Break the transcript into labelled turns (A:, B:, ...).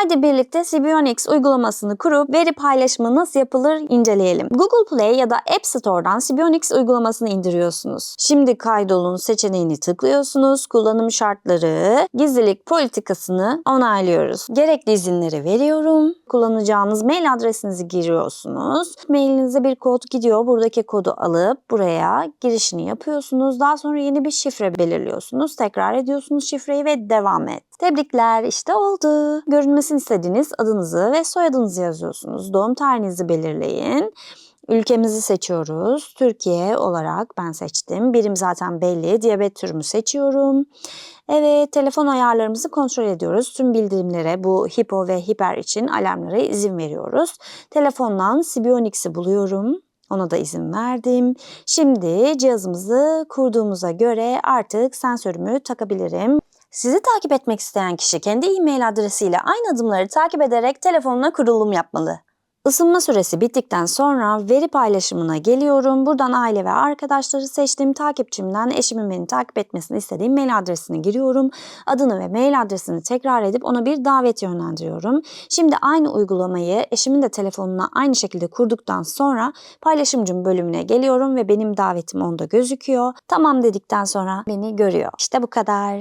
A: Haydi birlikte Sibionics uygulamasını kurup veri paylaşımı nasıl yapılır inceleyelim. Google Play ya da App Store'dan Sibionics uygulamasını indiriyorsunuz. Şimdi kaydolun seçeneğini tıklıyorsunuz. Kullanım şartları, gizlilik politikasını onaylıyoruz. Gerekli izinleri veriyorum. Kullanacağınız mail adresinizi giriyorsunuz. Mailinize bir kod gidiyor. Buradaki kodu alıp buraya girişini yapıyorsunuz. Daha sonra yeni bir şifre belirliyorsunuz. Tekrar ediyorsunuz şifreyi ve devam et. Tebrikler işte oldu. Görünmesini istediğiniz adınızı ve soyadınızı yazıyorsunuz. Doğum tarihinizi belirleyin. Ülkemizi seçiyoruz. Türkiye olarak ben seçtim. Birim zaten belli. Diyabet türümü seçiyorum. Evet, telefon ayarlarımızı kontrol ediyoruz. Tüm bildirimlere bu hipo ve hiper için alarmlara izin veriyoruz. Telefondan Sibionics'i buluyorum. Ona da izin verdim. Şimdi cihazımızı kurduğumuza göre artık sensörümü takabilirim. Sizi takip etmek isteyen kişi kendi e-mail adresiyle aynı adımları takip ederek telefonuna kurulum yapmalı. Isınma süresi bittikten sonra veri paylaşımına geliyorum. Buradan aile ve arkadaşları seçtim. Takipçimden eşimin beni takip etmesini istediğim mail adresini giriyorum. Adını ve mail adresini tekrar edip ona bir davet yönlendiriyorum. Şimdi aynı uygulamayı eşimin de telefonuna aynı şekilde kurduktan sonra paylaşımcım bölümüne geliyorum ve benim davetim onda gözüküyor. Tamam dedikten sonra beni görüyor. İşte bu kadar.